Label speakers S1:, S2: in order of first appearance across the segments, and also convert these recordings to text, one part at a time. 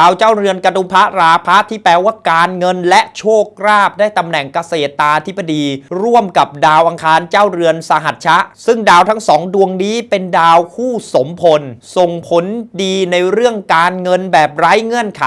S1: ดาวเจ้าเรือนกระดุมพระราพะที่แปลว่าการเงินและโชคลาภได้ตำแหน่งเกษตราธิบดี ร่วมกับดาวอังคารเจ้าเรือนสหัชชะ ซึ่งดาวทั้งสองดวงนี้เป็นดาวคู่สมพล ส่งผลดีในเรื่องการเงินแบบไร้เงื่อนไข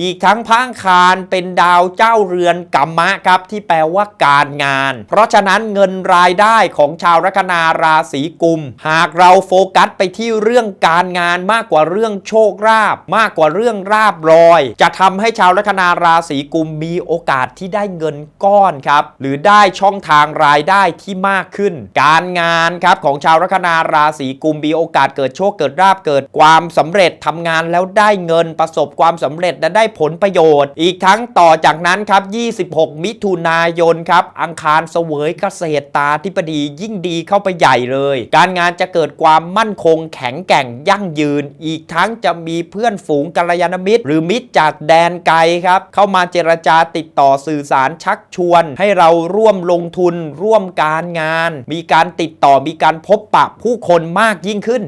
S1: อีกทั้งพระอังคารเป็นดาวเจ้าเรือนกัมมะครับที่แปลว่าการงาน เพราะฉะนั้นเงินรายได้ของชาวลัคนาราศีกุม หากเราโฟกัสไปที่เรื่องการงานมากกว่าเรื่องโชคลาภมากกว่าเรื่องราบรอย จะทำให้ชาวลัคนาราศีกุมมีโอกาสที่ได้เงินก้อนครับ หรือได้ช่องทางรายได้ที่มากขึ้น การงานครับของชาวลัคนาราศีกุมมีโอกาสเกิดโชคเกิดราบเกิดความสำเร็จทำงานแล้วได้เงินประสบความสำเร็จและได้ผลประโยชน์ อีกทั้งต่อจากนั้นครับ 26 มิถุนายนครับอังคารเสวยเกษตรตาธิปดียิ่งดีเข้าไปใหญ่เลย การงานจะเกิดความมั่นคงแข็งแกร่งยั่งยืน อีกทั้งจะมีเพื่อนฝูงกัลยาณมิตรหรือมิตรจากแดนไกลครับ เข้ามาเจรจาติดต่อสื่อสารชักชวน ให้เราร่วมลงทุนร่วมการงาน มีการติดต่อมีการพบปะผู้คนมากยิ่งขึ้น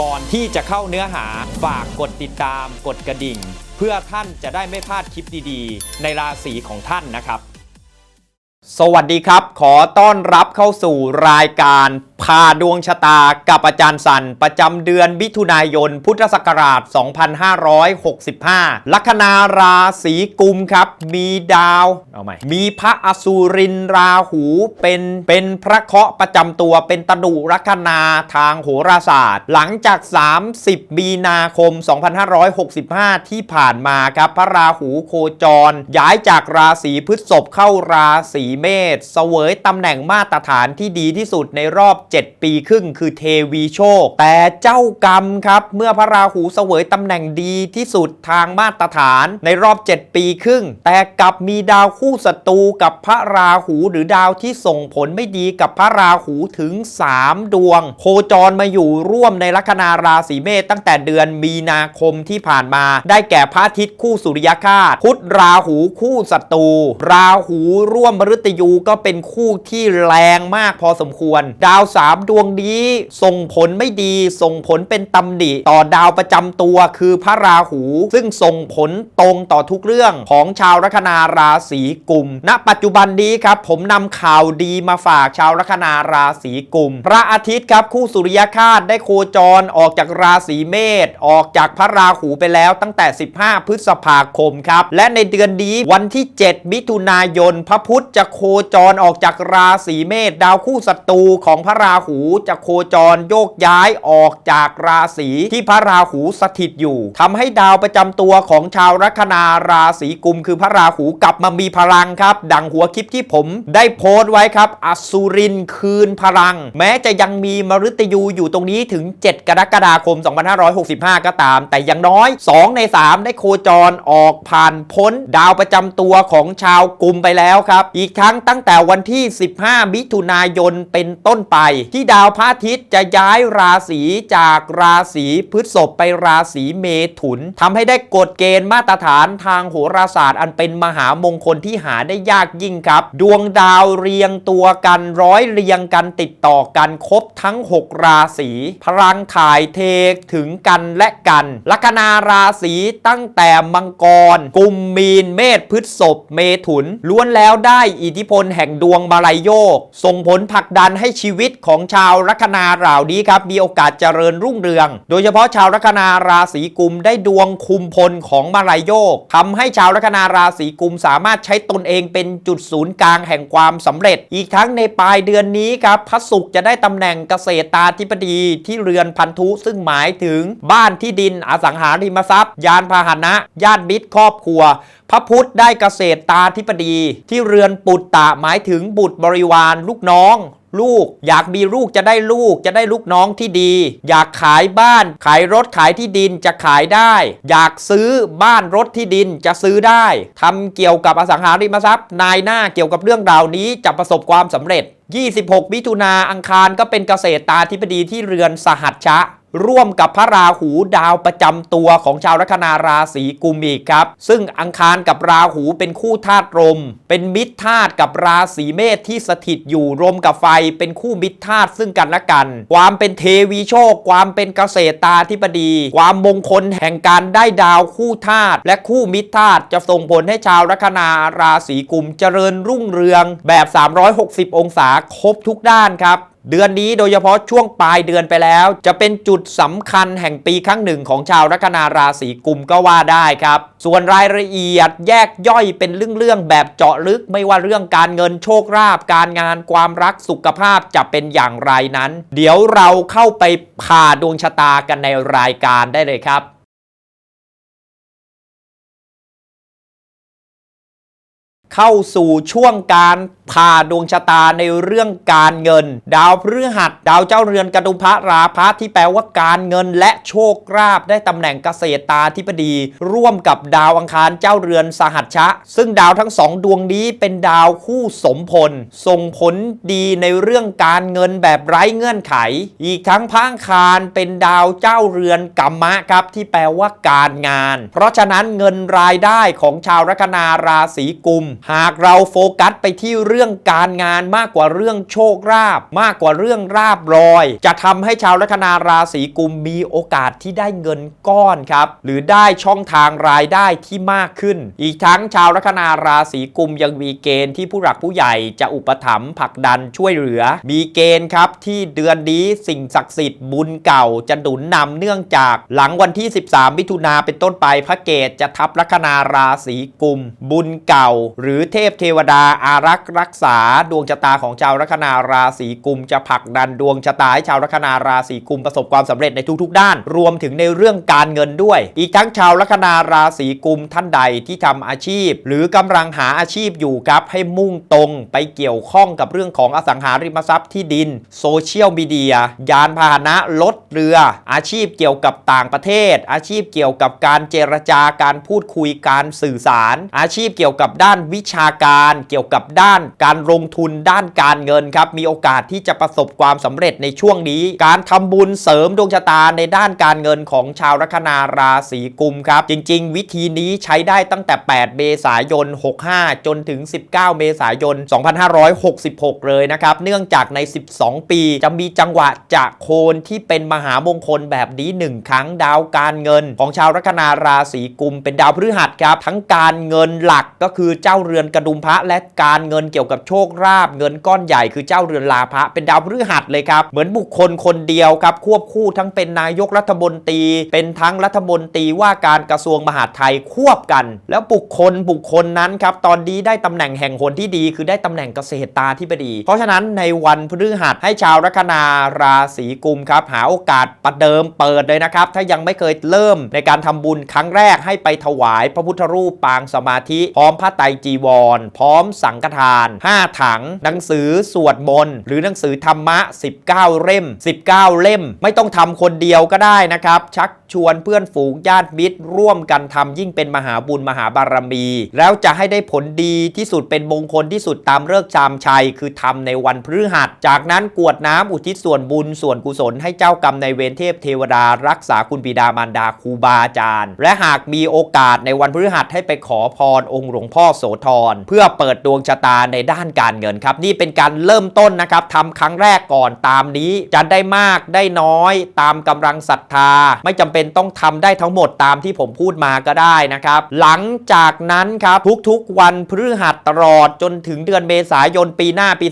S1: ก่อนที่จะเข้าเนื้อหาฝากกดติดตามกดกระดิ่ง เพื่อท่านจะได้ไม่พลาดคลิปดีๆ ในราศีของท่านนะครับ สวัสดีครับ ขอต้อนรับเข้าสู่รายการ พาดวงชะตากับอาจารย์สันประจำเดือนมิถุนายน พุทธศักราช 2565 ลัคนาราศีกุมครับ มีดาวเอาใหม่มีพระอสุรินราหูเป็นเป็นพระเคราะห์ประจำตัวเป็นตนุลัคนาทางโหราศาสตร์ หลังจาก 30 มีนาคม 2565 ที่ผ่านมาครับ พระราหูโคจร ย้ายจากราศีพฤษภเข้าราศีเมษเสวยตำแหน่งมาตรฐานที่ดีที่สุดในรอบ7 ปีครึ่งคือเทวีโชค แต่เจ้ากรรมครับ เมื่อพระราหูเสวยตำแหน่งดีที่สุดทางมาตรฐานในรอบ 7 ปีครึ่ง แต่กลับมีดาวคู่ศัตรูกับพระราหูหรือดาวที่ส่งผลไม่ดีกับพระราหูถึง 3 ดวง โคจรมาอยู่ร่วมในลัคนาราศีเมษตั้งแต่เดือนมีนาคมที่ผ่านมา ได้แก่พระอาทิตย์คู่สุริยคาตพุธราหูคู่ศัตรู ราหูร่วมมฤตยูก็เป็นคู่ที่แรงมากพอสมควร ดาวสามดวงนี้ส่งผลไม่ดี ส่งผลเป็นตำหนิต่อดาวประจำตัวคือพระราหู ซึ่งส่งผลตรงต่อทุกเรื่องของชาวลัคนาราศีกุม ณ ปัจจุบันนี้ครับ ผมนำข่าวดีมาฝากชาวลัคนาราศีกุม พระอาทิตย์ครับคู่สุริยคาตได้โคจรออกจากราศีเมษออกจากพระราหูไปแล้วตั้งแต่ 15 พฤษภาคมครับ และในเดือนนี้วันที่ 7 มิถุนายน พระพุธจะโคจรออกจากราศีเมษดาวคู่ศัตรูของพระราราหูจะโคจรโยกย้ายออกจากราศีที่พระราหูสถิตอยู่ทำให้ดาวประจำตัวของชาวลัคนาราศีกุม คือพระราหูกลับมามีพลังครับ ดังหัวคลิปที่ผมได้โพสต์ไว้ครับอสุรินคืนพลัง แม้จะยังมีมฤตยูอยู่ตรงนี้ถึง 7 กรกฎาคม 2565 ก็ตาม แต่ย่างน้อย 2 ใน 3 ได้โคจรออกผ่านพ้น ดาวประจำตัวของชาวกุมไปแล้วครับ อีกทั้งตั้งแต่วันที่ 15 มิถุนายนเป็นต้นไปที่ดาวพระอาทิตย์จะย้ายราศีจากราศีพฤษภไปราศีเมถุนทำให้ได้กฎเกณฑ์มาตรฐานทางโหราศาสตร์ อันเป็นมหามงคลที่หาได้ยากยิ่งครับ ดวงดาวเรียงตัวกันร้อยเรียงกันติดต่อกันครบทั้ง 6 ราศีพลังถ่ายเทถึงกันและกัน ลัคนาราศีตั้งแต่มังกร กุมมีนเมษพฤษภเมถุนล้วนแล้วได้อิทธิพลแห่งดวงมาลายโยก ส่งผลผลักดันให้ชีวิตของชาวลัคนาเหล่านี้ครับมีโอกาสเจริญรุ่งเรือง โดยเฉพาะชาวลัคนาราศีกุมได้ดวงคุมพลของมาลายโยกทำให้ชาวลัคนาราศีกุมสามารถใช้ตนเองเป็นจุดศูนย์กลางแห่งความสำเร็จ อีกทั้งในปลายเดือนนี้ครับพระศุกร์จะได้ตำแหน่งเกษตราธิบดีที่เรือนพันธุซึ่งหมายถึงบ้านที่ดินอสังหาริมทรัพย์ ยานพาหนะญาติมิตรครอบครัว พระพุธได้เกษตรตาธิปดี ที่เรือนปุตตะหมายถึงบุตรบริวารลูกน้อง ลูก อยากมีลูกจะได้ลูกจะได้ลูกน้องที่ดี อยากขายบ้าน ขายรถขายที่ดินจะขายได้ อยากซื้อบ้านรถที่ดินจะซื้อได้ทำเกี่ยวกับอสังหาริมทรัพย์ นายหน้าเกี่ยวกับเรื่องราวนี้จะประสบความสำเร็จ 26 มิถุนาอังคารก็เป็นเกษตรตาธิบดีที่เรือนสหัชชะ ร่วมกับพระราหูดาวประจำตัวของชาวลัคนาราศีกุมอีกครับ ซึ่งอังคารกับราหูเป็นคู่ธาตุลม เป็นมิตรธาตุกับราศีเมษที่สถิตอยู่รมกับไฟเป็นคู่มิตรธาตุซึ่งกันและกัน ความเป็นเทวีโชค ความเป็นเกษตราธิบดี ความมงคลแห่งการได้ดาวคู่ธาตุและคู่มิตรธาตุจะส่งผลให้ชาวลัคนาราศีกุมเจริญรุ่งเรืองแบบ 360 องศาครบทุกด้านครับ เดือนนี้โดยเฉพาะช่วงปลายเดือนไปแล้ว จะเป็นจุดสำคัญแห่งปีครั้งหนึ่งของชาวลัคนาราศีกุมก็ว่าได้ครับ ส่วนรายละเอียดแยกย่อยเป็นเรื่องๆแบบเจาะลึกไม่ว่าเรื่องการเงินโชคลาภการงานความรักสุขภาพจะเป็นอย่างไรนั้น เดี๋ยวเราเข้าไปผ่าดวงชะตากันในรายการได้เลยครับเข้าสู่ช่วงการ ผ่าดวงชะตาในเรื่องการเงิน ดาวพฤหัส ดาวเจ้าเรือนกระดุมพระราพะที่แปลว่าการเงินและโชคลาภได้ตำแหน่งเกษตราธิบดี ร่วมกับดาวอังคารเจ้าเรือนสหัชชะ ซึ่งดาวทั้งสองดวงนี้เป็นดาวคู่สมพล ส่งผลดีในเรื่องการเงินแบบไร้เงื่อนไข อีกทั้งพระอังคารเป็นดาวเจ้าเรือนกัมมะครับที่แปลว่าการงาน เพราะฉะนั้นเงินรายได้ของชาวลัคนาราศีกุม หากเราโฟกัสไปที่เรื่องื่องการงานมากกว่าเรื่องโชคลาภมากกว่าเรื่องราบรอย จะทำให้ชาวลัคนาราศีกุมมีโอกาสที่ได้เงินก้อนครับ หรือได้ช่องทางรายได้ที่มากขึ้น อีกทั้งชาวลัคนาราศีกุมยังมีเกณฑ์ที่ผู้หลักผู้ใหญ่จะอุปถัมภ์ผลักดันช่วยเหลือ มีเกณฑ์ครับที่เดือนนี้สิ่งศักดิ์สิทธิ์บุญเก่าจะหนุนนำเนื่องจากหลังวันที่ 13 มิถุนาเป็นต้นไปพระเกตจะทับลัคนาราศีกุม บุญเก่า หรือเทพเทวดาอารักษ์รักษาดวงชะตาของชาวลัคนาราศีกุม จะผลักดันดวงชะตาให้ชาวลัคนาราศีกุมประสบความสำเร็จในทุกๆ ด้าน รวมถึงในเรื่องการเงินด้วย อีกทั้งชาวลัคนาราศีกุมท่านใดที่ทำอาชีพ หรือกำลังหาอาชีพอยู่ครับให้มุ่งตรงไปเกี่ยวข้องกับเรื่องของอสังหาริมทรัพย์ที่ดิน โซเชียลมีเดีย ยานพาหนะรถเรือ อาชีพเกี่ยวกับต่างประเทศ อาชีพเกี่ยวกับการเจรจาการพูดคุยการสื่อสาร อาชีพเกี่ยวกับด้านวิชาการ เกี่ยวกับด้านการลงทุนด้านการเงินครับมีโอกาสที่จะประสบความสำเร็จในช่วงนี้ การทำบุญเสริมดวงชะตาในด้านการเงินของชาวลัคนาราศีกุมครับ จริง ๆ วิธีนี้ใช้ได้ตั้งแต่ 8 เมษายน 65 จนถึง 19 เมษายน 2566 เลยนะครับ เนื่องจากใน 12 ปีจะมีจังหวะจะโคนที่เป็นมหามงคลแบบนี้ 1 ครั้งดาวการเงิน ของชาวลัคนาราศีกุม เป็นดาวพฤหัสครับ ทั้งการเงินหลักก็คือเจ้าเรือนกระดุมพระและการเงินเกี่ยวกับโชคลาภเงินก้อนใหญ่คือเจ้าเรือนลาภะเป็นดาวพฤหัสเลยครับ เหมือนบุคคลคนเดียวครับ ควบคู่ทั้งเป็นนายกรัฐมนตรี เป็นทั้งรัฐมนตรีว่าการกระทรวงมหาดไทยควบกัน แล้วบุคคลบุคคลนั้นครับตอนนี้ได้ตำแหน่งแห่งหนที่ดี คือได้ตำแหน่งเกษตรตาธิบดี เพราะฉะนั้นในวันพฤหัสให้ชาวลัคนาราศีกุมครับหาโอกาสประเดิมเปิดเลยนะครับ ถ้ายังไม่เคยเริ่มในการทำบุญครั้งแรกให้ไปถวายพระพุทธรูปปางสมาธิ พร้อมพระไตรจีวร พร้อมสังฆทาน5 ถัง หนังสือสวดมนต์หรือหนังสือธรรมะ 19 เล่ม 19 เล่ม ไม่ต้องทำคนเดียวก็ได้นะครับ ชัก ชวนเพื่อนฝูงญาติมิตร ร่วมกันทำยิ่งเป็นมหาบุญมหาบารมี แล้วจะให้ได้ผลดีที่สุดเป็นมงคลที่สุดตามเลิกษ์ชามชัย คือทำในวันพฤหัส จากนั้นกวดน้ำอุทิศส่วนบุญส่วนกุศลให้เจ้ากรรมในเวรเทพเทวดารักษาคุณบิดามารดาครูบาอาจารย์ และหากมีโอกาสในวันพฤหัสให้ไปขอพรองค์หลวงพ่อโสธรเพื่อเปิดดวงชะตาในด้านการเงินครับ นี่เป็นการเริ่มต้นนะครับทำครั้งแรกก่อนตามนี้จะได้มากได้น้อย ตามกำลังศรัทธา ไม่จำเป็น็นต้องทำได้ทั้งหมดตามที่ผมพูดมาก็ได้นะครับ หลังจากนั้นครับทุกๆวันพฤหัสตลอดจนถึงเดือนเมษายนปีหน้าปี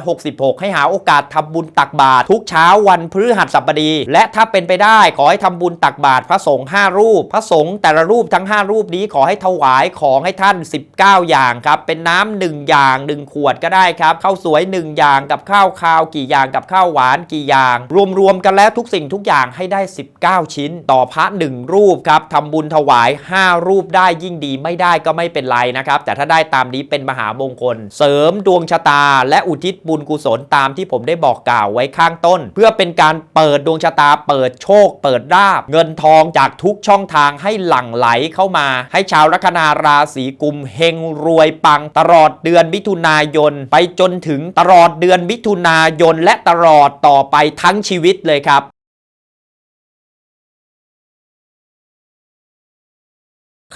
S1: 2566 ให้หาโอกาสทำบุญตักบาตรทุกเช้าวันพฤหัสบดี และถ้าเป็นไปได้ขอให้ทำบุญตักบาตรพระสงฆ์5รูป พระสงฆ์แต่ละรูปทั้ง 5 รูปนี้ขอให้ถวายของให้ท่าน 19 อย่างครับ เป็นน้ำหนึ่งอย่าง 1 ขวดก็ได้ครับข้าวสวย 1 อย่างกับข้าวคาว กี่อย่างกับข้าวหวานกี่อย่าง รวมๆกันแล้วทุกสิ่งทุกอย่างให้ได้ 19 ชิ้นต่อพระ1รูปครับทำบุญถวาย 5 รูปได้ยิ่งดีไม่ได้ก็ไม่เป็นไรนะครับ แต่ถ้าได้ตามนี้เป็นมหามงคล เสริมดวงชะตา และอุทิศบุญกุศลตามที่ผมได้บอกกล่าวไว้ข้างต้น เพื่อเป็นการเปิดดวงชะตา เปิดโชค เปิดราบ เงินทองจากทุกช่องทางให้หลั่งไหลเข้ามา ให้ชาวลัคนาราศีกุมเฮงรวยปังตลอดเดือนมิถุนายน ไปจนถึงตลอดเดือนมิถุนายนและตลอดต่อไปทั้งชีวิตเลยครับ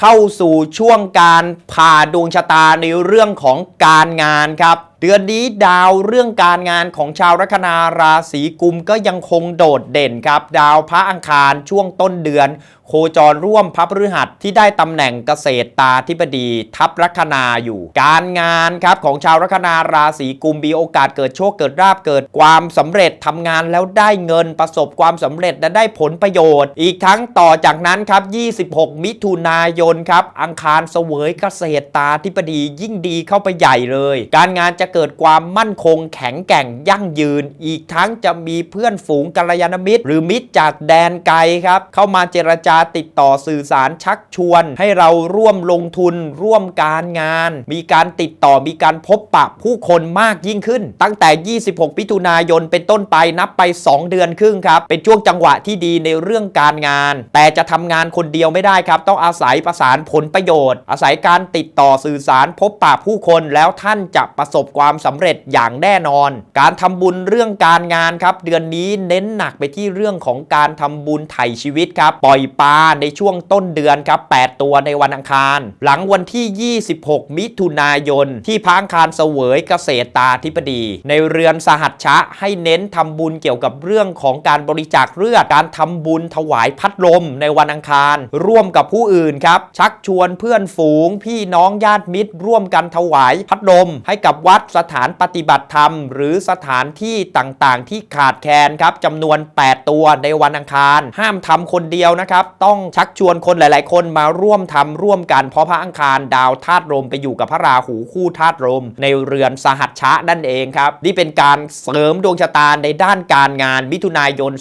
S1: เข้าสู่ช่วงการผ่าดวงชะตาในเรื่องของการงานครับ เดือนนี้ดาวเรื่องการงานของชาวลัคนาราศีกุมก็ยังคงโดดเด่นครับ ดาวพระอังคารช่วงต้นเดือนโคจรร่วมพระพฤหัสที่ได้ตำแหน่งเกษตรตาธิบดีทับลัคนาอยู่ การงานครับของชาวลัคนาราศีกุมมีโอกาสเกิดโชคเกิดราบเกิดความสำเร็จทำงานแล้วได้เงินประสบความสำเร็จและได้ผลประโยชน์ อีกทั้งต่อจากนั้นครับ 26 มิถุนายนครับอังคารเสวยเกษตรตาธิบดียิ่งดีเข้าไปใหญ่เลย การงานจะเกิดความมั่นคงแข็งแกร่งยั่งยืน อีกทั้งจะมีเพื่อนฝูงกัลยาณมิตร หรือมิตรจากแดนไกลครับเข้ามาเจรจาติดต่อสื่อสารชักชวน ให้เราร่วมลงทุนร่วมการงาน มีการติดต่อมีการพบปะผู้คนมากยิ่งขึ้น ตั้งแต่ 26มิถุนายนเป็นต้นไปนับไป 2 เดือนครึ่งครับ เป็นช่วงจังหวะที่ดีในเรื่องการงาน แต่จะทำงานคนเดียวไม่ได้ครับ ต้องอาศัยประสานผลประโยชน์ อาศัยการติดต่อสื่อสารพบปะผู้คนแล้วท่านจะประสบความสำเร็จอย่างแน่นอน การทำบุญเรื่องการงานครับ เดือนนี้เน้นหนักไปที่เรื่องของการทำบุญไถ่ชีวิตครับปล่อยปาในช่วงต้นเดือนครับ 8 ตัวในวันอังคาร หลังวันที่ 26 มิถุนายน ที่พังคารเสวยเกษตรตาธิบดี ในเรือนสหัชชะให้เน้นทำบุญเกี่ยวกับเรื่องของการบริจาคเลือด การทำบุญถวายพัดลมในวันอังคาร ร่วมกับผู้อื่นครับ ชักชวนเพื่อนฝูง พี่น้องญาติมิตร ร่วมกันถวายพัดลม ให้กับวัดสถานปฏิบัติธรรม หรือสถานที่ต่างๆ ที่ขาดแคลนครับจำนวน 8 ตัวในวันอังคาร ห้ามทำคนเดียวนะครับต้องชักชวนคนหลาย ๆ คนมาร่วมทำร่วมกัน เพราะพระอังคารดาวธาตุลมไปอยู่กับพระราหูคู่ธาตุลมในเรือนสหัชชะนั่นเองครับ นี่เป็นการเสริมดวงชะตาในด้านการงานมิถุนายน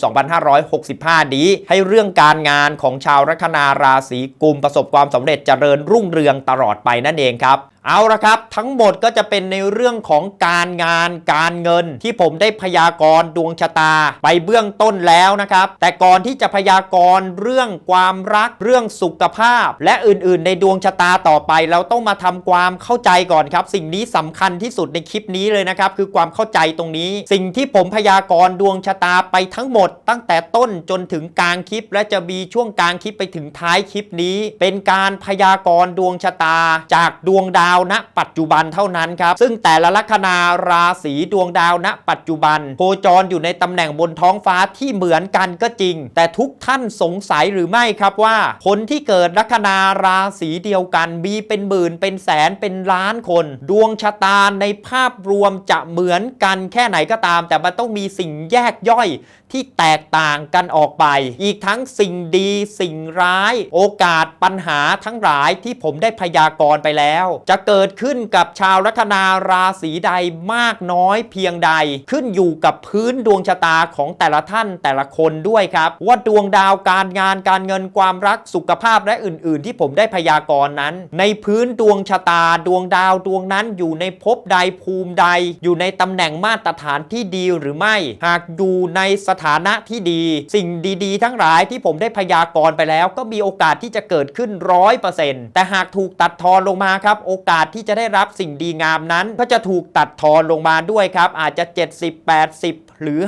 S1: 2565 นี้ ให้เรื่องการงานของชาวลัคนาราศีกุมประสบความสำเร็จเจริญรุ่งเรืองตลอดไปนั่นเองครับ เอาละครับ ทั้งหมดก็จะเป็นในเรื่องของการงานการเงิน ที่ผมได้พยากรณ์ดวงชะตาไปเบื้องต้นแล้วนะครับ แต่ก่อนที่จะพยากรณ์เรื่องความรักเรื่องสุขภาพ และอื่นๆ ในดวงชะตาต่อไป เราต้องมาทำความเข้าใจก่อนครับ สิ่งนี้สำคัญที่สุดในคลิปนี้เลยนะครับ คือความเข้าใจตรงนี้ สิ่งที่ผมพยากรณ์ดวงชะตาไปทั้งหมด ตั้งแต่ต้นจนถึงกลางคลิป และจะมีช่วงกลางคลิปไปถึงท้ายคลิปนี้ เป็นการพยากรณ์ดวงชะตาจากดวงดาวาวณปัจจุบันเท่านั้นครับ ซึ่งแต่ละลัคนาราศีดวงดาวณปัจจุบัน โคจรอยู่ในตำแหน่งบนท้องฟ้าที่เหมือนกันก็จริง แต่ทุกท่านสงสัยหรือไม่ครับว่า คนที่เกิดลัคนาราศีเดียวกันมีเป็นหมื่นเป็นแสนเป็นล้านคน ดวงชะตาในภาพรวมจะเหมือนกันแค่ไหนก็ตาม แต่มันต้องมีสิ่งแยกย่อยที่แตกต่างกันออกไป อีกทั้งสิ่งดีสิ่งร้าย โอกาสปัญหาทั้งหลายที่ผมได้พยากรณ์ไปแล้ว จะเกิดขึ้นกับชาวลัคนาราศีใดมากน้อยเพียงใด ขึ้นอยู่กับพื้นดวงชะตาของแต่ละท่านแต่ละคนด้วยครับ ว่าดวงดาวการงานการเงินความรักสุขภาพและอื่น ๆ ที่ผมได้พยากรณ์นั้น ในพื้นดวงชะตาดวงดาวดวงนั้นอยู่ในภพใดภูมิใด อยู่ในตำแหน่งมาตรฐานที่ดีหรือไม่ หากอยู่ในสถานะที่ดี สิ่งดีๆ ทั้งหลายที่ผมได้พยากรณ์ไปแล้ว ก็มีโอกาสที่จะเกิดขึ้นร้อยเปอร์เซ็นต์แต่หากถูกตัดทอนลงมาครับโอกาสาสที่จะได้รับสิ่งดีงามนั้น ก็จะถูกตัดทอนลงมาด้วยครับ อาจจะ 70 80 หรือ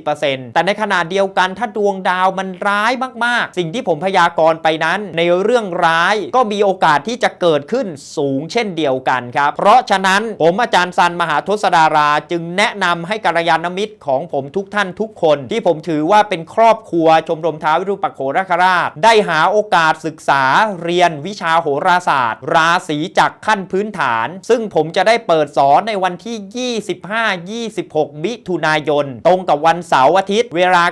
S1: 50%แต่ในขณะเดียวกันถ้าดวงดาวมันร้ายมากๆ สิ่งที่ผมพยากรณ์ไปนั้น ในเรื่องร้ายก็มีโอกาสที่จะเกิดขึ้นสูงเช่นเดียวกันครับ เพราะฉะนั้นผมอาจารย์ซันมหาทศดาราจึงแนะนำให้กัลยาณมิตรของผมทุกท่านทุกคน ที่ผมถือว่าเป็นครอบครัวชมรมท้าวิรูปักโขราคราช ได้หาโอกาสศึกษาเรียนวิชาโหราศาสตร์ ราศีจากขั้นพื้นฐาน ซึ่งผมจะได้เปิดสอนในวันที่ 25-26 มิถุนายน ตรงกับวันเสาร์อาทิตย์ เวลา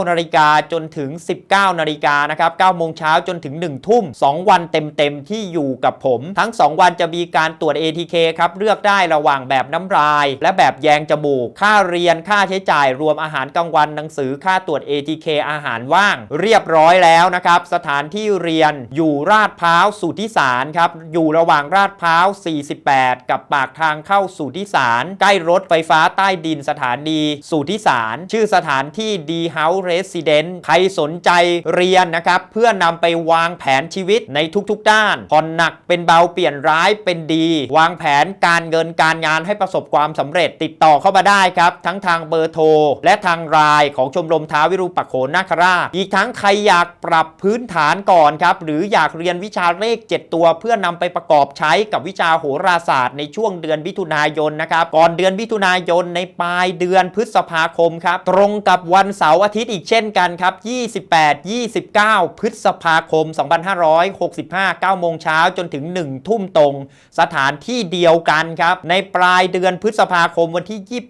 S1: 9 นาฬิกาจนถึง 19 นาฬิกานะครับ9โมงเช้าจนถึง 1 ทุ่ม 2 วันเต็มๆ ที่อยู่กับผม ทั้ง 2 วันจะมีการตรวจ ATK ครับ เลือกได้ระหว่างแบบน้ำลาย และแบบแยงจมูก ค่าเรียน ค่าใช้จ่าย รวมอาหารกลางวัน หนังสือ ค่าตรวจ ATK อาหารว่าง เรียบร้อยแล้วนะครับ สถานที่เรียนอยู่ราดพร้าวสุทธิสารครับ อยู่ระหว่างราดพร้าว48 กับปากทางเข้าสู่ที่ศาลใกล้รถไฟฟ้าใต้ดินสถานีสู่ที่ศาลชื่อสถานที่ D House Residence ใครสนใจเรียนนะครับ เพื่อนำไปวางแผนชีวิตในทุกๆ ด้านผ่อนหนักเป็นเบาเปลี่ยนร้ายเป็นดี วางแผนการเงินการงานให้ประสบความสำเร็จติดต่อเข้ามาได้ครับ ทั้งทางเบอร์โทร และทางไลน์ของชมรมท้าวิรูปักโขนนาคราช อีกทั้งใครอยากปรับพื้นฐานก่อนครับ หรืออยากเรียนวิชาเลข 7 ตัวเพื่อนำไปประกอบใช้กับวิชาโหราศาสตร์ในช่วงเดือนมิถุนายนนะครับก่อนเดือนมิถุนายนในปลายเดือนพฤษภาคมครับตรงกับวันเสาร์อาทิตย์อีกเช่นกันครับ 28 29 พฤษภาคม 2565 9โมงเช้าจนถึง 1 ทุ่มตรง สถานที่เดียวกันครับในปลายเดือนพฤษภาคมวันที่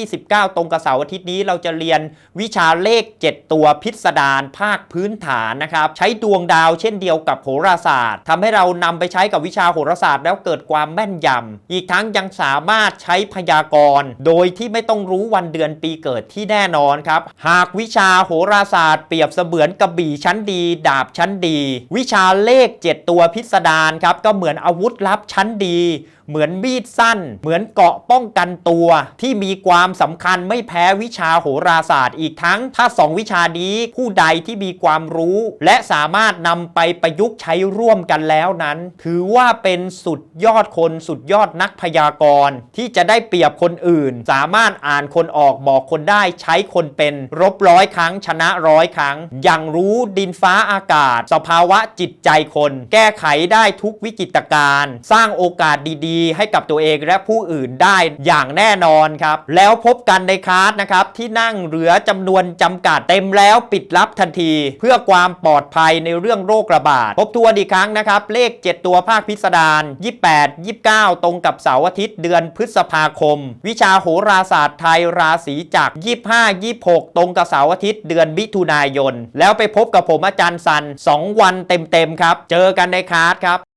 S1: 28 29 ตรงกับเสาร์อาทิตย์นี้เราจะเรียนวิชาเลข 7 ตัวพิสดารภาคพื้นฐานนะครับใช้ดวงดาวเช่นเดียวกับโหราศาสตร์ทำให้เรานำไปใช้กับวิชาโหราศาสตร์แล้วเกิดความแม่นยำ อีกทั้งยังสามารถใช้พยากรณ์ โดยที่ไม่ต้องรู้วันเดือนปีเกิดที่แน่นอนครับ หากวิชาโหราศาสตร์เปรียบเสมือนกระบี่ชั้นดี ดาบชั้นดี วิชาเลข 7 ตัวพิสดารครับ ก็เหมือนอาวุธลับชั้นดี เหมือนมีดสั้น เหมือนเกราะป้องกันตัว ที่มีความสำคัญไม่แพ้วิชาโหราศาสตร์ อีกทั้งถ้าสองวิชานี้ผู้ใดที่มีความรู้ และสามารถนำไปประยุกต์ใช้ร่วมกันแล้วนั้น ถือว่าเป็นสุดยอดคนสุดยอดนักพยากรณ์ที่จะได้เปรียบคนอื่น สามารถอ่านคนออกบอกคนได้ใช้คนเป็นรบร้อยครั้งชนะร้อยครั้ง อย่างรู้ดินฟ้าอากาศ สภาวะจิตใจคน แก้ไขได้ทุกวิกฤตการณ์สร้างโอกาสดีๆ ให้กับตัวเองและผู้อื่นได้อย่างแน่นอนครับ แล้วพบกันในคลาสนะครับ ที่นั่งเหลือจำนวนจำกัดเต็มแล้วปิดรับทันที เพื่อความปลอดภัยในเรื่องโรคระบาดทบทวนอีกครั้งนะครับ เลข 7 ตัวภาคพิสดาร28 29 ตรงกับเสาร์อาทิตย์เดือนพฤษภาคม วิชาโหราศาสตร์ไทยราศีจักร25 26 ตรงกับเสาร์อาทิตย์เดือนมิถุนายน แล้วไปพบกับผมอาจารย์สัน 2 วันเต็มๆครับ เจอกันในคลาสครับ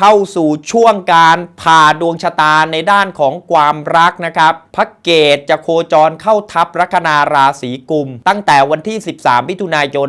S1: เข้าสู่ช่วงการผ่าดวงชะตาในด้านของความรักนะครับพระเกตจะโคจรเข้าทับลัคนาราศีกุม ตั้งแต่วันที่ 13 มิถุนายน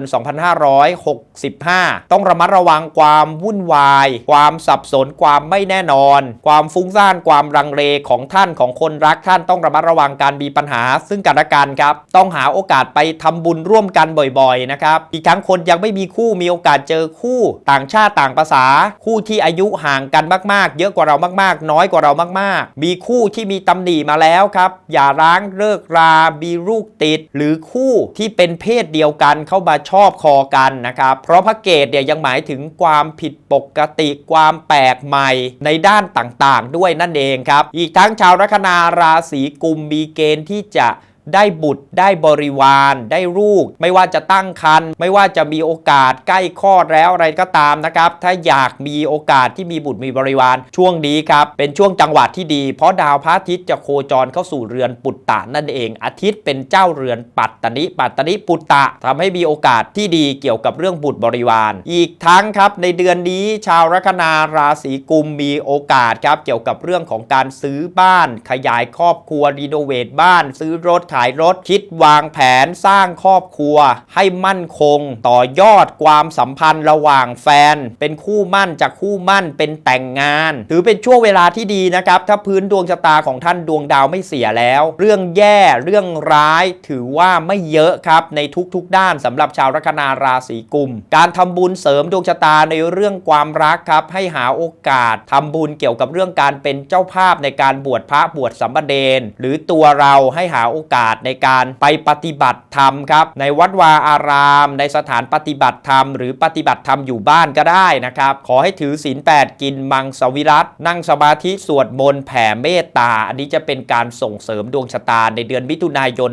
S1: 2565 ต้องระมัดระวังความวุ่นวาย ความสับสนความไม่แน่นอน ความฟุ้งซ่านความรังเลของท่านของคนรักท่านต้องระมัดระวังการมีปัญหา ซึ่งกันและกันครับ ต้องหาโอกาสไปทำบุญร่วมกันบ่อยๆนะครับอีกทั้งคนยังไม่มีคู่มีโอกาสเจอคู่ต่างชาติต่างภาษา คู่ที่อายุห่างกันมากๆ เยอะกว่าเรามากๆ น้อยกว่าเรามากๆ มีคู่ที่มีตำหนิมาแล้วครับ อย่าร้างเลิกรา มีลูกติด หรือคู่ที่เป็นเพศเดียวกันเข้ามาชอบคอกันนะครับ เพราะพระเกตเนี่ยยังหมายถึงความผิดปกติความแปลกใหม่ในด้านต่างๆ ด้วยนั่นเองครับ อีกทั้งชาวลัคนาราศีกุมมีเกณฑ์ที่จะ ได้บุตรได้บริวาร ได้ลูก ไม่ว่าจะตั้งครรภ์ไม่ว่าจะมีโอกาสใกล้คลอดแล้วอะไรก็ตามนะครับ ถ้าอยากมีโอกาสที่มีบุตรมีบริวาร ช่วงนี้ครับเป็นช่วงจังหวะที่ดี เพราะดาวพระอาทิตย์จะโคจรเข้าสู่เรือนปุตตะนั่นเอง อาทิตย์เป็นเจ้าเรือนปัตตนิปัตตนิปุตตะทำให้มีโอกาสที่ดีเกี่ยวกับเรื่องบุตรบริวาร อีกทั้งครับในเดือนนี้ชาวลัคนาราศีกุมมีโอกาสครับเกี่ยวกับเรื่องของการซื้อบ้าน ขยายครอบครัวรีโนเวทบ้าน ซื้อรถขายรถคิดวางแผนสร้างครอบครัว ให้มั่นคง ต่อยอดความสัมพันธ์ระหว่างแฟน เป็นคู่มั่นจากคู่มั่นเป็นแต่งงาน ถือเป็นช่วงเวลาที่ดีนะครับ ถ้าพื้นดวงชะตาของท่านดวงดาวไม่เสียแล้ว เรื่องแย่เรื่องร้าย ถือว่าไม่เยอะครับในทุกๆ ด้านสำหรับชาวลัคนาราศีกุม การทำบุญเสริมดวงชะตาในเรื่องความรักครับ ให้หาโอกาสทำบุญเกี่ยวกับเรื่องการเป็นเจ้าภาพในการบวชพระบวชสัมมาเดนหรือตัวเราให้หาโอกาสาสในการไปปฏิบัติธรรมครับ ในวัดวาอาราม ในสถานปฏิบัติธรรม หรือปฏิบัติธรรมอยู่บ้านก็ได้นะครับ ขอให้ถือศีล8กินมังสวิรัตนั่งสมาธิสวดมนต์แผ่เมตตา อันนี้จะเป็นการส่งเสริมดวงชะตาในเดือนมิถุนายน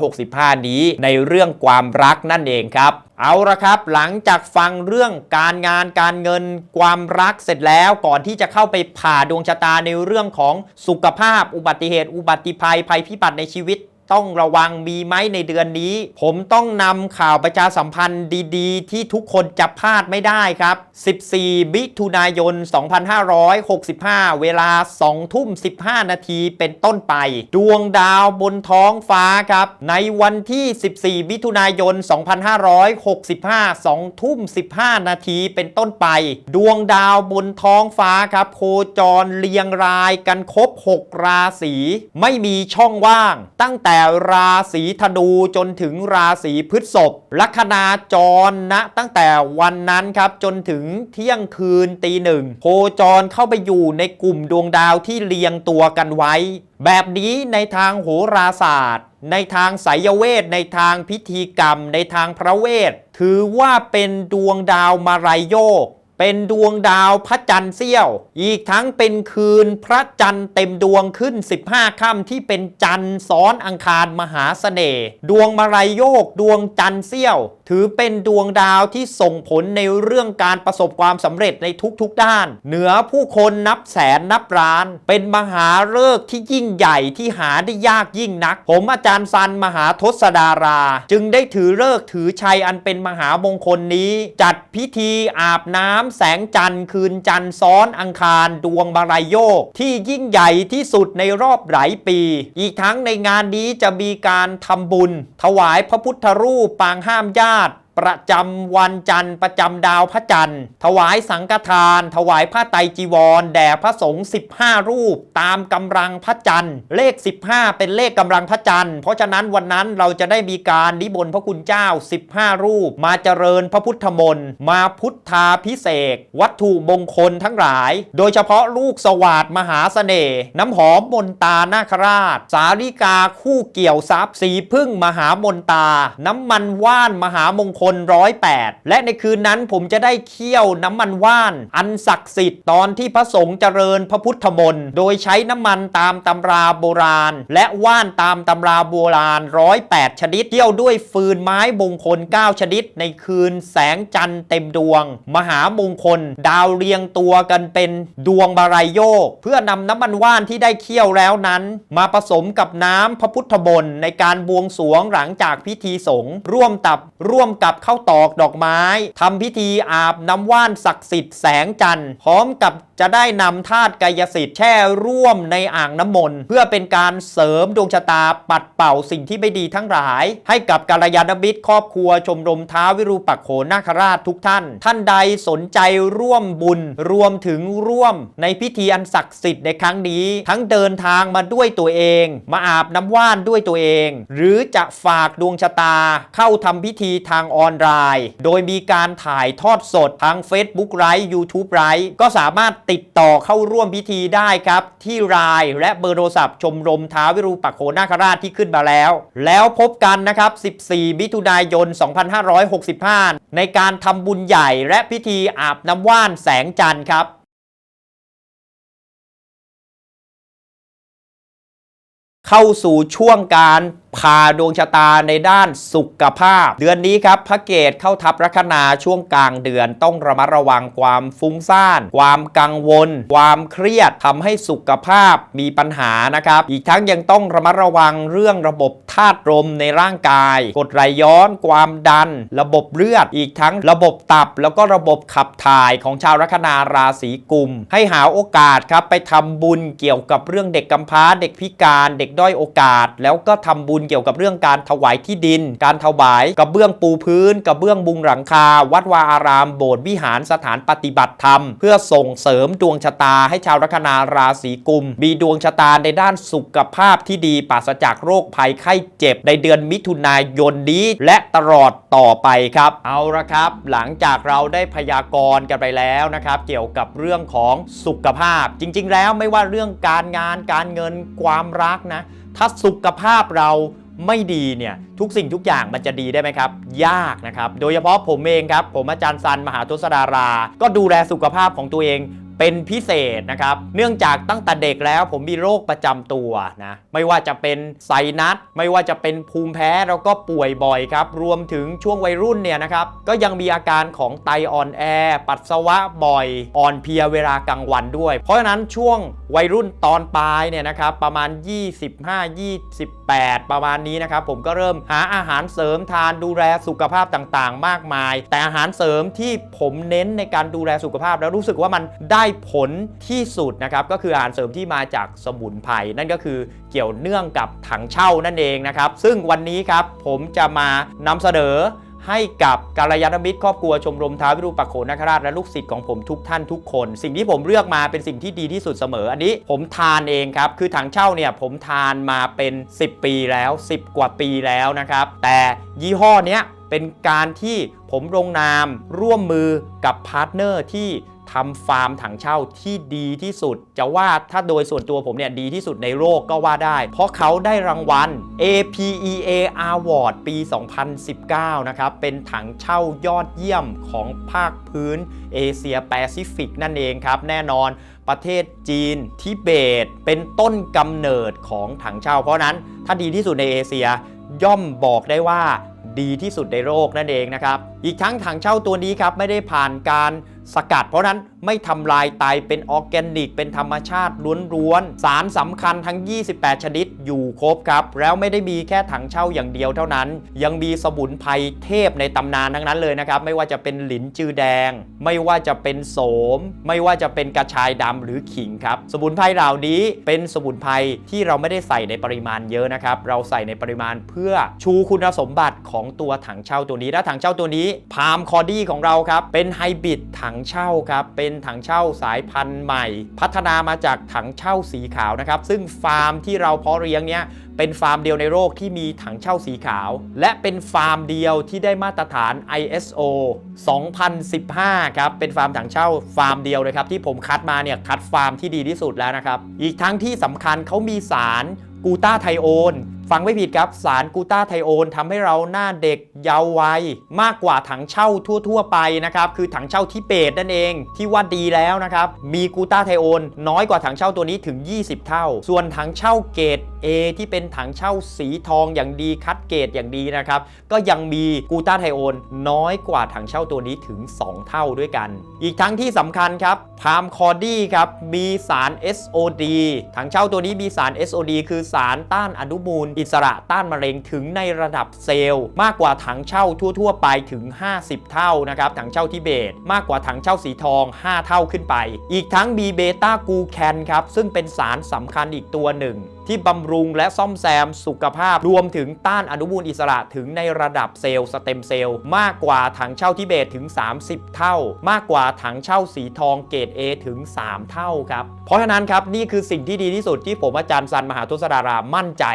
S1: 2565 นี้ ในเรื่องความรักนั่นเองครับเอาละครับหลังจากฟังเรื่องการงานการเงินความรักเสร็จแล้วก่อนที่จะเข้าไปผ่าดวงชะตาในเรื่องของสุขภาพ อุบัติเหตุ อุบัติภัยภัยพิบัติในชีวิต ต้องระวังมีไหมในเดือนนี้ ผมต้องนำข่าวประชาสัมพันธ์ดีๆ ที่ทุกคนจะพลาดไม่ได้ครับ 14 มิถุนายน 2565 เวลา 2 ทุ่ม 15 นาทีเป็นต้นไป ดวงดาวบนท้องฟ้าครับ ในวันที่ 14 มิถุนายน 2565 2 ทุ่ม 15 นาทีเป็นต้นไป ดวงดาวบนท้องฟ้าครับ โคจรเรียงรายกันครบ 6 ราศี ไม่มีช่องว่าง ตั้งแต่ราศีธนูจนถึงราศีพฤษภลัคนาจรนะตั้งแต่วันนั้นครับจนถึงเที่ยงคืนตีหนึ่งโคจรเข้าไปอยู่ในกลุ่มดวงดาวที่เรียงตัวกันไว้ แบบนี้ในทางโหราศาสตร์ ในทางไสยเวทในทางพิธีกรรม ในทางพระเวทถือว่าเป็นดวงดาวมาลายโยก เป็นดวงดาวพระจันทร์เสี้ยว อีกทั้งเป็นคืนพระจันทร์เต็มดวงขึ้น 15ค่ำที่เป็นจันทร์ซ้อนอังคารมหาเสน่ห์ดวงมาลายโยกดวงจันทร์เสี้ยว ถือเป็นดวงดาวที่ส่งผลในเรื่องการประสบความสำเร็จในทุกๆด้าน เหนือผู้คนนับแสนนับล้าน เป็นมหาฤกษ์ที่ยิ่งใหญ่ที่หาได้ยากยิ่งนัก ผมอาจารย์ซันมหาทศดารา จึงได้ถือเลิกษ์ถือชัยอันเป็นมหามงคลนี้ จัดพิธีอาบน้ำแสงจันทร์คืนจันทร์ซ้อนอังคารดวงบารายโยก ที่ยิ่งใหญ่ที่สุดในรอบหลายปี อีกทั้งในงานนี้จะมีการทำบุญ ถวายพระพุทธรูปปางห้ามญาติ ประจำวันจันทร์ประจำดาวพระจันทร์ ถวายสังฆทาน ถวายผ้าไตรจีวร แด่พระสงฆ์15 รูป ตามกำลังพระจันทร์ เลข 15 เป็นเลขกำลังพระจันทร์ เพราะฉะนั้นวันนั้นเราจะได้มีการนิมนต์พระคุณเจ้า 15 รูป มาเจริญพระพุทธมนต์มาพุทธาพิเศษวัตถุมงคลทั้งหลาย โดยเฉพาะลูกสวาดมหาเสน่ห์น้ำหอมมนตานาคราช สาลิกาคู่เกี่ยวทรัพย์สีพึ่งมหามนตา น้ำมันว่านมหามงคลร้อยแปดและในคืนนั้นผมจะได้เคี่ยวน้ำมันว่าน อันศักดิ์สิทธิ์ตอนที่พระสงฆ์เจริญพระพุทธมนต์โดยใช้น้ำมันตามตำราโบราณ และว่านตามตำราโบราณร้อยแปดชนิดเคี่ยวด้วยฟืนไม้มงคล 9 ชนิด ในคืนแสงจันทร์เต็มดวง มหามงคล ดาวเรียงตัวกันเป็นดวงบารายโยก เพื่อนำน้ำมันว่านที่ได้เคี่ยวแล้วนั้น มาผสมกับน้ำพระพุทธมนต์ในการบวงสรวงหลังจากพิธีสงฆ์ร่วมตับร่วมกับข้าวตอกดอกไม้ทำพิธีอาบน้ำว่านศักดิ์สิทธิ์แสงจันทร์พร้อมกับ จะได้นำธาตุกายสิทธิ์แช่ร่วมในอ่างน้ำมนต์เพื่อเป็นการเสริมดวงชะตาปัดเป่าสิ่งที่ไม่ดีทั้งหลาย ให้กับกัลยาณมิตรครอบครัวชมรมท้าววิรูปักโขนาคราชทุกท่าน ท่านใดสนใจร่วมบุญ รวมถึงร่วมในพิธีอันศักดิ์สิทธิ์ในครั้งนี้ ทั้งเดินทางมาด้วยตัวเอง มาอาบน้ำว่านด้วยตัวเอง หรือจะฝากดวงชะตา เข้าทำพิธีทางออนไลน์ โดยมีการถ่ายทอดสดทาง Facebook ไลฟ์ YouTube ไลฟ์ก็สามารถติดต่อเข้าร่วมพิธีได้ครับ ที่ไลน์และเบอร์โทรศัพท์ ชมรมท้าววิรูปักโขนาคราชที่ขึ้นมาแล้ว แล้วพบกันนะครับ 14 มิถุนายน 2565 ในการทำบุญใหญ่และพิธีอาบน้ำว่านแสงจันทร์ครับเข้าสู่ช่วงการพาดวงชะตาในด้านสุขภาพ เดือนนี้ครับพระเกตเข้าทับลัคนาช่วงกลางเดือนต้องระมัดระวังความฟุ้งซ่าน ความกังวล ความเครียดทำให้สุขภาพมีปัญหานะครับ อีกทั้งยังต้องระมัดระวังเรื่องระบบธาตุลมในร่างกาย กดไหลย้อน ความดัน ระบบเลือด อีกทั้งระบบตับ แล้วก็ระบบขับถ่ายของชาวลัคนาราศีกุม ให้หาโอกาสครับไปทำบุญเกี่ยวกับเรื่องเด็กกำพร้าเด็กพิการเด็กด้อยโอกาส แล้วก็ทำบุญเกี่ยวกับเรื่องการถวายที่ดิน การถวายกระเบื้องปูพื้นกระเบื้องบุงหลังคา วัดวาอาราม โบสถ์วิหารสถานปฏิบัติธรรม เพื่อส่งเสริมดวงชะตาให้ชาวลัคนาราศีกุม มีดวงชะตาในด้านสุขภาพที่ดีปราศจากโรคภัยไข้เจ็บ ในเดือนมิถุนายนนี้ และตลอดต่อไปครับ เอาละครับ หลังจากเราได้พยากรณ์กันไปแล้วนะครับเกี่ยวกับเรื่องของสุขภาพ จริง ๆ แล้วไม่ว่าเรื่องการงานการเงินความรักนะ ถ้าสุขภาพเราไม่ดีเนี่ยทุกสิ่งทุกอย่างมันจะดีได้ไหมครับ ยากนะครับ โดยเฉพาะผมเองครับ ผมอาจารย์ซันมหาทศดารา ก็ดูแลสุขภาพของตัวเอง เป็นพิเศษนะครับ เนื่องจากตั้งแต่เด็กแล้วผมมีโรคประจำตัวนะ ไม่ว่าจะเป็นไซนัส ไม่ว่าจะเป็นภูมิแพ้แล้วก็ป่วยบ่อยครับ รวมถึงช่วงวัยรุ่นเนี่ยนะครับ ก็ยังมีอาการของไตอ่อนแอ ปัสสาวะบ่อย อ่อนเพลียเวลากลางวันด้วย เพราะฉะนั้นช่วงวัยรุ่นตอนปลายเนี่ยนะครับ ประมาณ 25 28 ประมาณนี้นะครับ ผมก็เริ่มหาอาหารเสริมทานดูแลสุขภาพต่างๆ มากมาย แต่อาหารเสริมที่ผมเน้นในการดูแลสุขภาพแล้วรู้สึกว่ามันได้ผลที่สุดนะครับก็คืออาหารเสริมที่มาจากสมุนไพรนั่นก็คือเกี่ยวเนื่องกับถังเช่านั่นเองนะครับซึ่งวันนี้ครับผมจะมานำเสนอให้กับกาลยานมิตรครอบครัวชมรมท้าววิรูปักโขนคราชและลูกศิษย์ของผมทุกท่านทุกคน สิ่งที่ผมเลือกมาเป็นสิ่งที่ดีที่สุดเสมอ อันนี้ผมทานเองครับ คือถังเช่าเนี่ยผมทานมาเป็น 10 ปีแล้ว 10 กว่าปีแล้วนะครับ แต่ยี่ห้อเนี้ยเป็นการที่ผมลงนามร่วมมือกับพาร์ทเนอร์ที่ ทำฟาร์มถังเช่าที่ดีที่สุด จะว่าถ้าโดยส่วนตัวผมเนี่ยดีที่สุดในโลกก็ว่าได้ เพราะเขาได้รางวัล APEA Award ปี 2019 นะครับ เป็นถังเช่ายอดเยี่ยมของภาคพื้นเอเชียแปซิฟิกนั่นเองครับ แน่นอนประเทศจีนทิเบต เป็นต้นกำเนิดของถังเช่า เพราะฉะนั้นถ้าดีที่สุดในเอเชียย่อมบอกได้ว่าดีที่สุดในโลกนั่นเองนะครับ อีกทั้งถังเช่าตัวนี้ครับไม่ได้ผ่านการ สกัด เพราะนั้นไม่ทำลายไตเป็นออร์แกนิก เป็นธรรมชาติล้วนๆ สารสำคัญทั้ง 28 ชนิดอยู่ครบครับ แล้วไม่ได้มีแค่ถังเช่าอย่างเดียวเท่านั้น ยังมีสมุนไพรเทพในตำนานทั้งนั้นเลยนะครับ ไม่ว่าจะเป็นหลินจือแดง ไม่ว่าจะเป็นโสม ไม่ว่าจะเป็นกระชายดำหรือขิงครับ สมุนไพรเหล่านี้เป็นสมุนไพรที่เราไม่ได้ใส่ในปริมาณเยอะนะครับ เราใส่ในปริมาณเพื่อชูคุณสมบัติของตัวถังเช่าตัวนี้และถังเช่าตัวนี้พามคอดี้ของเราครับเป็นไฮบริดถังเช่าครับเป็น็นถังเช่าสายพันธุ์ใหม่ พัฒนามาจากถังเช่าสีขาวนะครับ ซึ่งฟาร์มที่เราเพาะเลี้ยงเนี้ยเป็นฟาร์มเดียวในโลกที่มีถังเช่าสีขาว และเป็นฟาร์มเดียวที่ได้มาตรฐาน ISO 2015 ครับเป็นฟาร์มถังเช่าฟาร์มเดียวเลยครับที่ผมคัดมาเนี่ยคัดฟาร์มที่ดีที่สุดแล้วนะครับ อีกทั้งที่สำคัญเขามีสารกูต้าไทโอน ฟังไม่ผิดครับ สารกูต้าไทโอนทำให้เราหน้าเด็กเยาว์วัย มากกว่าถังเช่าทั่ว ๆ ไปนะครับ คือถังเช่าที่เปตนั่นเอง ที่ว่าดีแล้วนะครับ มีกูต้าไทโอนน้อยกว่าถังเช่าตัวนี้ถึง 20 เท่า ส่วนถังเช่าเกรด A ที่เป็นถังเช่าสีทองอย่างดีคัดเกรดอย่างดีนะครับ ก็ยังมีกูต้าไทโอนน้อยกว่าถังเช่าตัวนี้ถึง 2 เท่าด้วยกัน อีกทั้งที่สำคัญครับพามคอดี้ครับมีสาร SOD ถังเช่าตัวนี้มีสาร SOD คือสารต้านอนุมูลอิสระต้านมะเร็งถึงในระดับเซลล์ มากกว่าถังเช่าทั่ว ๆ ไปถึง 50 เท่านะครับถังเช่าทิเบต มากกว่าถังเช่าสีทอง 5 เท่าขึ้นไป อีกทั้งมีเบต้ากูแคนครับซึ่งเป็นสารสำคัญอีกตัวหนึ่งที่บำรุงและซ่อมแซมสุขภาพ รวมถึงต้านอนุมูลอิสระถึงในระดับเซลล์สเต็มเซลล์ มากกว่าถังเช่าทิเบตถึง 30 เท่า มากกว่าถังเช่าสีทองเกรด A ถึง 3 เท่าครับ เพราะฉะนั้นครับ นี่คือสิ่งที่ดีที่สุดที่ผมอาจารย์ซันมหาทุสดารามั่นใจ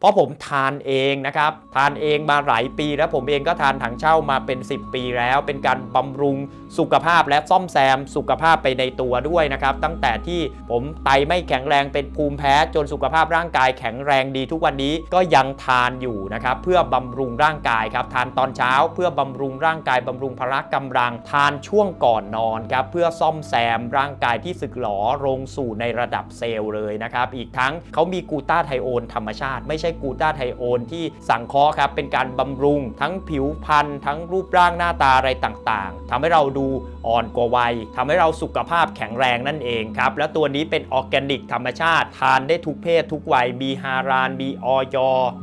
S1: เพราะผมทานเองนะครับ ทานเองมาหลายปีแล้วผมเองก็ทานถังเช่ามาเป็น 10 ปีแล้ว เป็นการบำรุงสุขภาพและซ่อมแซมสุขภาพไปในตัวด้วยนะครับ ตั้งแต่ที่ผมไตไม่แข็งแรงเป็นภูมิแพ้จนสุขภาพร่างกายแข็งแรงดีทุกวันนี้ก็ยังทานอยู่นะครับเพื่อบำรุงร่างกายครับทานตอนเช้าเพื่อบำรุงร่างกายบำรุงพละกำลัง ทานช่วงก่อนนอนครับเพื่อซ่อมแซมร่างกายที่สึกหรอลงสู่ในระดับเซลล์เลยนะครับอีกทั้งเขามีกูต้าไทโอนธรรมชาติไม่ใช่กลูตาไทโอนที่สังเคราะห์ครับเป็นการบำรุงทั้งผิวพรรณทั้งรูปร่างหน้าตาอะไรต่างๆทำให้เราดูอ่อนกว่าวัยทำให้เราสุขภาพแข็งแรงนั่นเองครับ และตัวนี้เป็นออร์แกนิกธรรมชาติ ทานได้ทุกเพศทุกวัย มีฮาราน มีออย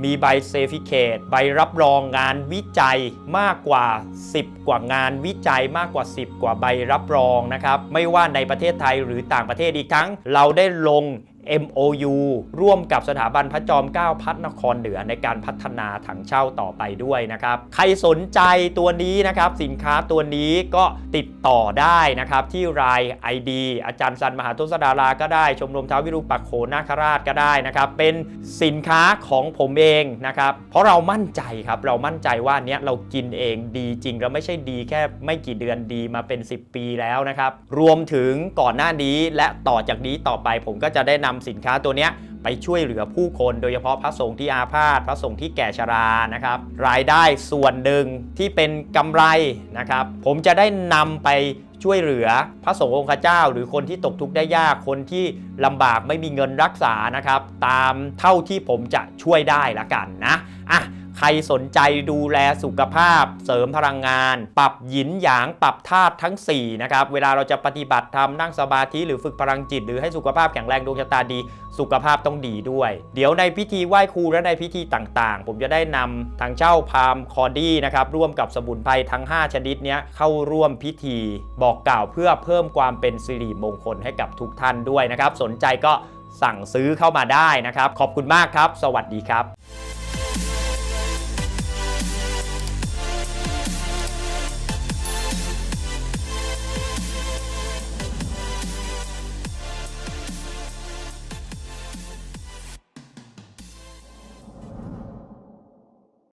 S1: มีใบเซฟิเคตใบรับรองงานวิจัยมากกว่า 10 กว่างานวิจัยมากกว่า 10 กว่าใบรับรองนะครับ ไม่ว่าในประเทศไทยหรือต่างประเทศอีกทั้ง เราได้ลง MOU ร่วมกับสถาบันพระจอมเกล้าพัฒนครเหนือในการพัฒนาถังเช่าต่อไปด้วยนะครับ ใครสนใจตัวนี้นะครับ สินค้าตัวนี้ก็ติดต่อได้นะครับ ที่ราย ID อาจารย์สันมหาทุสดาราก็ได้ ชมรมท้าววิรูปักโขนาคราชก็ได้นะครับ เป็นสินค้าของผมเองนะครับ เพราะเรามั่นใจครับ เรามั่นใจว่าเนี้ยเรากินเองดีจริงแล้วไม่ใช่ดีแค่ไม่กี่เดือนดีมาเป็น 10 ปีแล้วนะครับ รวมถึงก่อนหน้านี้และต่อจากนี้ต่อไปผมก็จะได้นำสินค้าตัวนี้ไปช่วยเหลือผู้คน โดยเฉพาะพระสงฆ์ที่อาพาธพระสงฆ์ที่แก่ชรานะครับ รายได้ส่วนหนึ่งที่เป็นกำไรนะครับ ผมจะได้นำไปช่วยเหลือพระสงฆ์องค์เจ้า หรือคนที่ตกทุกข์ได้ยากคนที่ลำบากไม่มีเงินรักษานะครับ ตามเท่าที่ผมจะช่วยได้ละกันนะอะ ใครสนใจดูแลสุขภาพ เสริมพลังงาน ปรับหยินหยางปรับธาตุทั้ง4นะครับเวลาเราจะปฏิบัติธรรมนั่งสมาธิหรือฝึกพลังจิต หรือให้สุขภาพแข็งแรงดวงชะตาดี สุขภาพต้องดีด้วย เดี๋ยวในพิธีไหว้ครูและในพิธีต่างๆ ผมจะได้นำทางเจ้าพามคอดี้นะครับร่วมกับสมุนไพรทั้ง 5 ชนิดนี้เข้าร่วมพิธีบอกกล่าวเพื่อเพิ่มความเป็นสิริมงคลให้กับทุกท่านด้วยนะครับ สนใจก็สั่งซื้อเข้ามาได้นะครับ ขอบคุณมากครับ สวัสดีครับ